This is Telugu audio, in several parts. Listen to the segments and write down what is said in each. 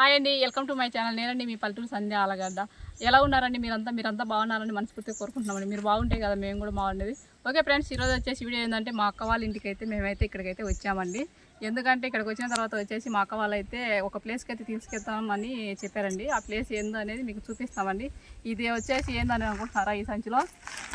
హాయ్ అండి వెల్కమ్ టు మై ఛానల్. నేనండి మీ పల్లెటూరు సంధ్య ఆలగడ్డ. ఎలా ఉన్నారండి మీరంతా? మీరంతా బాగున్నారని మనస్ఫూర్తిగా కోరుకుంటున్నామండి. మీరు బాగుంటే కదా మేము కూడా బాగుండేది. ఓకే ఫ్రెండ్స్ ఈరోజు వచ్చేసి వీడియో ఏంటంటే మా అక్క వాళ్ళ ఇంటికి అయితే మేమైతే ఇక్కడికైతే వచ్చామండి. ఎందుకంటే ఇక్కడికి వచ్చిన తర్వాత వచ్చేసి మా అక్క వాళ్ళు అయితే ఒక ప్లేస్కి అయితే తీసుకెళ్తామని చెప్పారండి. ఆ ప్లేస్ ఏందో అనేది మీకు చూపిస్తామండి. ఇది వచ్చేసి ఏందని అనుకుంటున్నారా ఈ సంచిలో?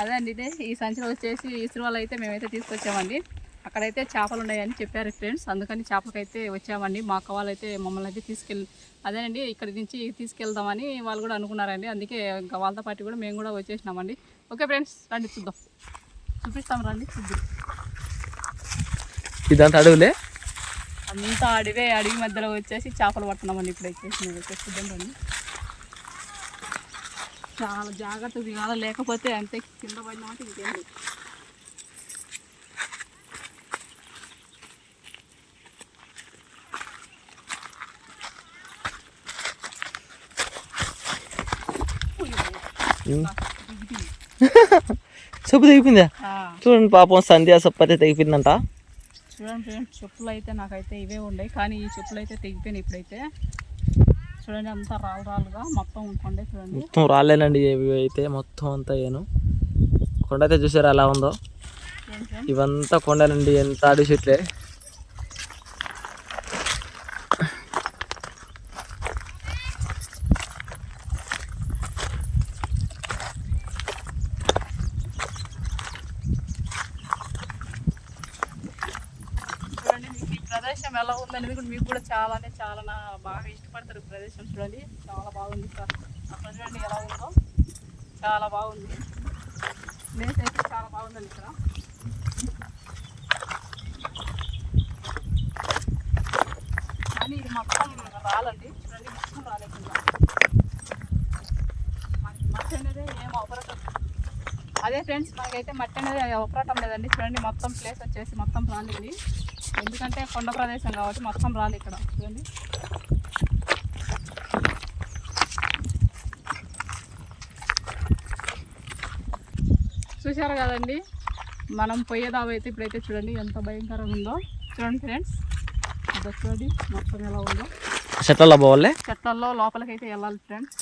అదే అండి ఇదే ఈ సంచిలో వచ్చేసి ఇసురువాళ్ళు అయితే మేమైతే తీసుకొచ్చామండి. అక్కడైతే చేపలు ఉన్నాయని చెప్పారు ఫ్రెండ్స్ అందుకని చేపలకైతే వచ్చామండి. మా అక్క వాళ్ళు అయితే మమ్మల్ని అయితే తీసుకెళ్ళి అదేనండి ఇక్కడి నుంచి తీసుకెళ్దామని వాళ్ళు కూడా అనుకున్నారండి. అందుకే ఇంకా వాళ్ళతో పాటు కూడా మేము కూడా వచ్చేసినామండి. ఓకే ఫ్రెండ్స్ రండి చూద్దాం. చూపిస్తాం రండి చూద్దాం. ఇదంతా అడవులే? అంతా అడివే అడవి మధ్యలో వచ్చేసి చేపలు పడుతున్నామండి ఇప్పుడు వచ్చేసి మేము వచ్చేసి చూద్దాం రండి. చాలా జాగ్రత్త దిగాలి లేకపోతే అంతే కింద పడినామంటే ఇంకేం లేదు. చెప్పు తెగిపోయిందా? చూడండి పాపం సంధ్య సప్పు అయితే తెగిపోయిందంట. చూడండి ఫ్రెండ్స్ చెప్పులు అయితే నాకైతే ఇవే ఉన్నాయి కానీ ఈ చెప్పులు అయితే తెగిపోయినాయి ఇప్పుడైతే. చూడండి అంతా రాలు రాలుగా మొత్తం ఉంటుండే చూడండి. మొత్తం రాలేనండి ఇవి అయితే మొత్తం అంతా ఏను. కొండ అయితే చూసారా ఎలా ఉందో? చూడండి ఇవంతా కొండలండి ఎంత అడవి చెట్లే చూడండి మీకు ఈ ప్రదేశం కూడా మీకు కూడా చాలా అంటే చాలా బాగా ఇష్టపడతారు ఈ ప్రదేశం చూడండి. చాలా బాగుంది సార్. అక్కడ చూడండి ఎలా ఉందో. చాలా బాగుంది. ప్లేస్ అయితే చాలా బాగుందండి ఇక్కడ. కానీ ఇది మొత్తం రాలండి. చూడండి మొత్తం రాలేకుండా మనకి మట్టి అనేది ఏం అవపడటం అదే ఫ్రెండ్స్ మనకైతే మట్టి అనేది అవపడటం లేదండి. చూడండి మొత్తం ప్లేస్ వచ్చేసి మొత్తం రాలేదు ఎందుకంటే కొండ ప్రదేశం కాబట్టి మొత్తం రాలి ఇక్కడ. చూడండి చూశారు కదండి? మనం పోయేదావ అయితే ఇప్పుడైతే చూడండి ఎంత భయంకరంగా ఉందో. చూడండి ఫ్రెండ్స్. చూడండి మొత్తం ఎలా ఉందో. చెట్లలో పోవాలే? చెట్లలో లోపలికైతే వెళ్ళాలి ఫ్రెండ్స్.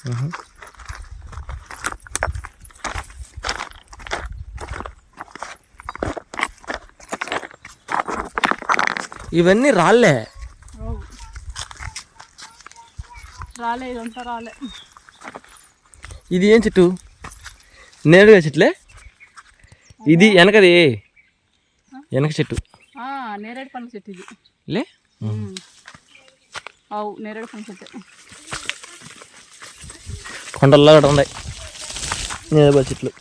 ఇవన్నీ రాళ్ళే. రాలే ఇదంతా రాలే. ఇది ఏం చెట్టు? నేరుగా చెట్లే? ఇది వెనకది. వెనక చెట్టు. నేరేడు పండ్ల చెట్టు ఇది. లే. అవు నేరేడు పండ్ల చెట్టు. కొండల్లో కూడా ఉన్నాయి నేరుగా చెట్లు.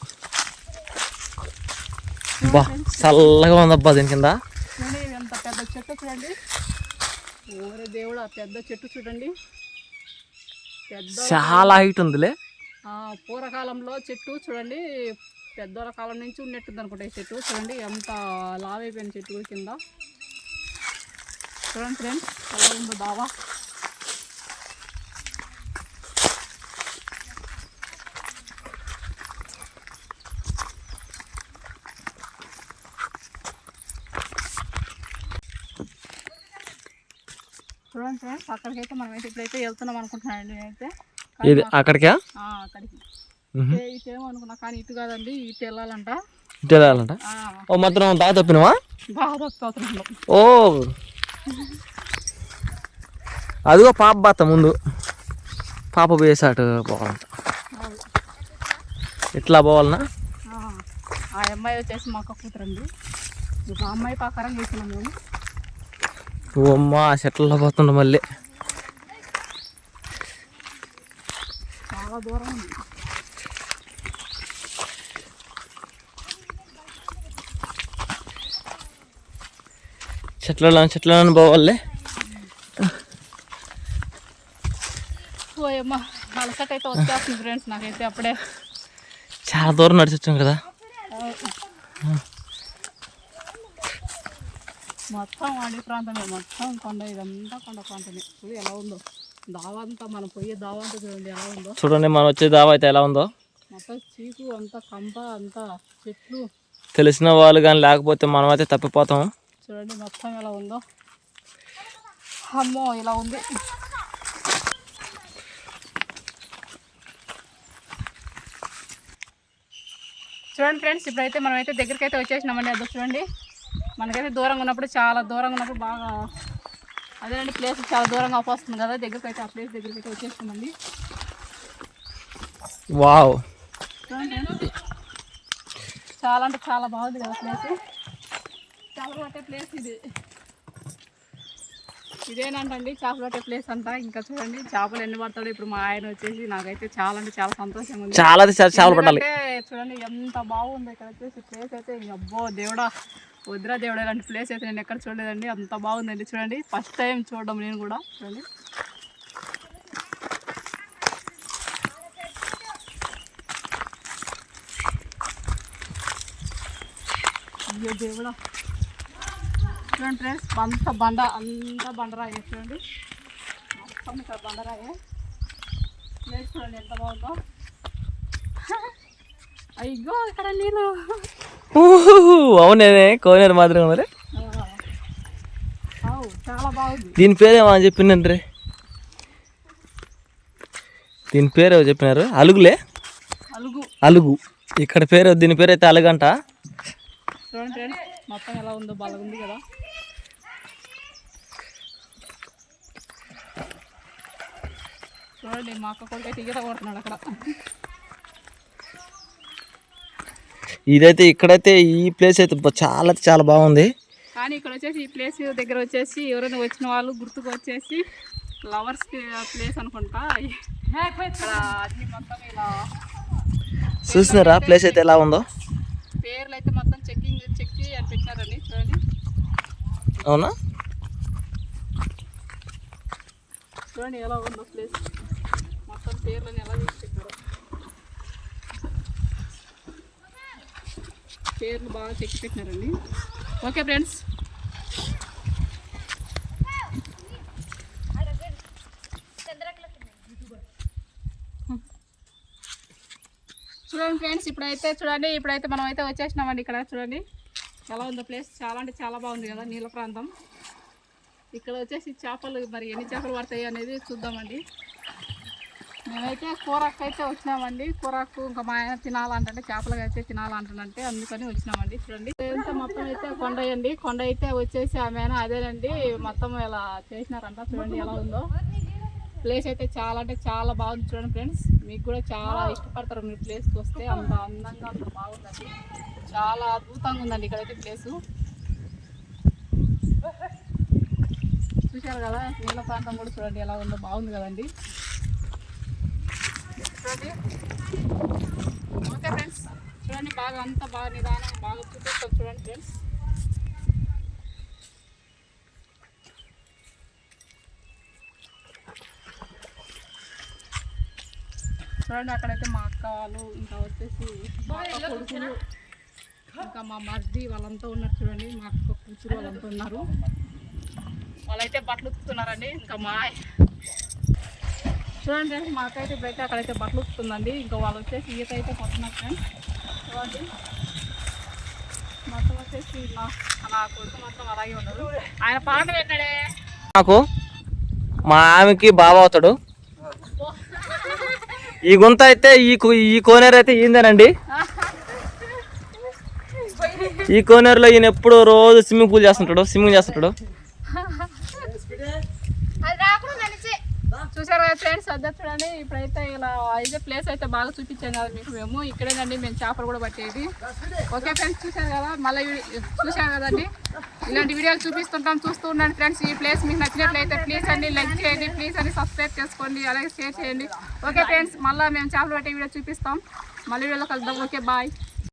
బా చల్లగా ఉందబ్బా దీని కింద చూడండి ఇది ఎంత పెద్ద చెట్టు చూడండి. ఓరే దేవుడు ఆ పెద్ద చెట్టు చూడండి. పెద్ద చాలా హైట్ ఉందిలే. పూర్వకాలంలో చెట్టు చూడండి. పెద్దోళ్ళ కాలం నుంచి ఉన్నట్టుంది అనుకుంటా ఈ చెట్టు. చూడండి ఎంత లావైపోయిన చెట్టు కింద. చూడండి ఫ్రెండ్స్ ఎలా ఉందో దావా చూడండి ఫ్రెండ్స్ అక్కడికైతే మనమైతే ఇప్పుడైతే వెళ్తున్నాం అనుకుంటున్నానండి నేనైతే. ఇది అక్కడికా? అక్కడికి. ఇటేమో అనుకున్నా కానీ ఇటు కాదండి ఇటు వెళ్ళాలంట. ఇటు వెళ్ళాలంట? ఓ మాత్రం దా తప్పినవా? బాగా తప్పుతున్నాం ఓ. అదిగో పాప బాత ముందు. పాప పోయేసాటు పోవాలంట. ఇట్లా పోవాలనా? ఆ అమ్మాయి వచ్చేసి మా అక్క కూతురండి. ఆ అమ్మాయి ప్రకారం చేసినాం మేము. ఓ అమ్మ చెట్లలో పోతుండ మళ్ళీ. చాలా దూరం చెట్లలో చెట్లలో పోవాలి. ఓ అమ్మ అలసట అయితే వచ్చేస్తుంది ఫ్రెండ్స్ నాకైతే అప్పుడే. చాలా దూరం నడిచొచ్చాం కదా. మొత్తం అడవి ప్రాంతమే మొత్తం కొండ ఇదంతా కొండ ప్రాంతమే. చూడు ఎలా ఉందో. దావంతా మనం పోయే దావంతా చూడండి ఎలా ఉందో. చూడండి మనం వచ్చే దావా అయితే ఎలా ఉందో. మొత్తం చీకు అంతా కంప అంతా చెట్లు. తెలిసిన వాళ్ళు కానీ లేకపోతే మనం అయితే తప్పిపోతాం చూడండి మొత్తం ఎలా ఉందో. అమ్మో ఇలా ఉంది. చూడండి ఫ్రెండ్స్ ఇప్పుడైతే మనం అయితే దగ్గరికి అయితే వచ్చేసినామండి. అదో చూడండి. మనకైతే దూరంగా ఉన్నప్పుడు చాలా దూరంగా ఉన్నప్పుడు బాగా అదేనండి ప్లేస్ చాలా దూరంగా వస్తుంది కదా దగ్గరికి అయితే ఆ ప్లేస్ దగ్గరికి అయితే వావ్. friends. చాలా అంటే చాలా బాగుంది కదా ప్లేస్ చేపలు పట్టే ప్లేస్ ఇది. ఇదేనంటండి చేపలు పట్టే ప్లేస్ అంట. ఇంకా చూడండి చేపలు ఎన్ని పడతాడో ఇప్పుడు మా ఆయన వచ్చేసి నాకైతే చాలా అంటే చాలా సంతోషంగా ఉంది. చాలా చాలా చేపలు పట్టాలి. చూడండి ఎంత బాగుంది ఇక్కడ. వచ్చేసి ప్లేస్ అయితే ఇంక అబ్బో దేవుడా. వద్రా దేవుడు ఇలాంటి ప్లేస్ అయితే నేను ఎక్కడ చూడలేదండి. అంత బాగుందండి. చూడండి ఫస్ట్ టైం చూడడం నేను కూడా. చూడండి. అయ్యో దేవుడా. చూడండి ఫ్రెండ్స్ అంత బండ అంత బండరాయే. చూడండి. మొత్తం ఇక్కడ బండరాయే. ప్లేస్ చూడండి ఎంత బాగుందో. అయ్యో ఇక్కడ నీళ్ళు. అవునేనే కోనేరు మాత్రం మరి. దీని పేరేమో అని చెప్పిండ్రే దీని పేరు ఏమో చెప్పినారు? అలుగులే? అలుగు. అలుగు. ఇక్కడ పేరు దీని పేరు అయితే అలుగంట. చూడండి ఫ్రెండ్స్ మొత్తం ఎలా ఉందో బాగుంది కదా. చూడండి మా అక్క కొడుకు అయితే కొడుతున్నాడు అక్కడ. ఇదైతే ఇక్కడైతే ఈ ప్లేస్ అయితే చాలా చాలా బాగుంది. కానీ ఇక్కడ వచ్చేసి ఈ ప్లేస్ దగ్గర వచ్చేసి ఎవరైనా వచ్చిన వాళ్ళు గుర్తుకు వచ్చేసి లవర్స్ ప్లేస్ అనుకుంటా. చూస్తున్నారా ప్లేస్ అయితే ఎలా ఉందో? పేర్లు అయితే మొత్తం చెక్కింగ్ చెక్కి అని పెట్టారండి చూడండి. అవునా? చూడండి ఎలా ఉందో ప్లేస్. మొత్తం పేర్లను ఎలా పేర్లు బాగా చెక్కి పెట్టినారండి. Okay friends. చూడండి ఫ్రెండ్స్ ఇప్పుడైతే చూడండి ఇప్పుడైతే మనం అయితే వచ్చేసినామండి ఇక్కడ చూడండి. ఎలా ఉందో ప్లేస్ చాలా అంటే చాలా బాగుంది కదా నీళ్ళ ప్రాంతం. ఇక్కడ వచ్చేసి చేపలు మరి ఎన్ని చేపలు పడతాయి అనేది చూద్దామండి. మేమైతే కూరకు అయితే వచ్చినామండి. కూరకు ఇంకా మా ఆయన తినాలంటే చేపలు అయితే తినాలంటానంటే అందుకని వచ్చినామండి. చూడండి. ఇదంతా మొత్తం అయితే కొండ అండి. కొండ అయితే వచ్చేసి ఆమె అదేనండి. మొత్తం ఇలా చేసినారంట చూడండి ఎలా ఉందో. ప్లేస్ అయితే చాలా అంటే చాలా బాగుంది చూడండి ఫ్రెండ్స్ మీకు కూడా చాలా ఇష్టపడతారు మీరు ప్లేస్కి వస్తే. అంత అందంగా అంత బాగుందండి. చాలా అద్భుతంగా ఉందండి ఇక్కడైతే ప్లేసు చూశారు కదా నీళ్ళ ప్రాంతం కూడా చూడండి ఎలా ఉందో. బాగుంది కదండి. చూడండి. ఓకే ఫ్రెండ్స్ చూడండి బాగా అంతా బాగా నిదానం బాగా చూపిస్తాం చూడండి ఫ్రెండ్స్. చూడండి అక్కడైతే మా అక్క వాళ్ళు ఇంకా వచ్చేసి కొడుకులు ఇంకా మా మర్ది వాళ్ళంతా ఉన్నారు చూడండి. మా అక్క కూతురు వాళ్ళంతా ఉన్నారు. వాళ్ళైతే బట్టలు ఉతుకుతున్నారండి. ఇంకా మా చూడండి ఫ్రెండ్స్ మా ఇప్పుడైతే అక్కడైతే బట్టలు ఉతుకుతుందండి. ఇంకా వాళ్ళు వచ్చేసి ఈత అయితే కొడుతున్నారు ఫ్రెండ్స్. చూడండి. మొత్తం వచ్చేసి నా కొడుకు మొత్తం అలాగే ఉండదు ఆయన పాట పెట్టాడే నాకు మా ఆమెకి బావ అవుతాడు. ఈ గుంత అయితే ఈ ఈ కోనేరు అయితే ఈందేనండి ఈ కోనేరులో ఈయన ఎప్పుడు రోజు స్విమ్మింగ్ పూల్ చేస్తుంటాడు స్విమ్మింగ్ చేస్తుంటాడు. చూసారు ఫ్రెండ్స్ అదే చూడండి. ఇప్పుడైతే ఇలా అయితే ప్లేస్ అయితే బాగా చూపించాం కదా మీకు మేము. ఇక్కడేనండి మేము చేపలు కూడా పట్టేది. ఓకే ఫ్రెండ్స్ చూసారు కదా? మళ్ళీ వీ- కదండి? ఇలాంటి వీడియోలు చూపిస్తుంటాం చూస్తూ ఉండండి ఫ్రెండ్స్ ఈ ప్లేస్ మీకు నచ్చినట్లయితే ప్లీజ్ అండి లైక్ చేయండి ప్లీజ్ అండి సబ్స్క్రైబ్ చేసుకోండి అలాగే షేర్ చేయండి. ఓకే ఫ్రెండ్స్ మళ్ళీ మేము చేపలు పట్టే వీడియో చూపిస్తాం. మళ్ళీ వీడియోలో కలుద్దాం. Okay bye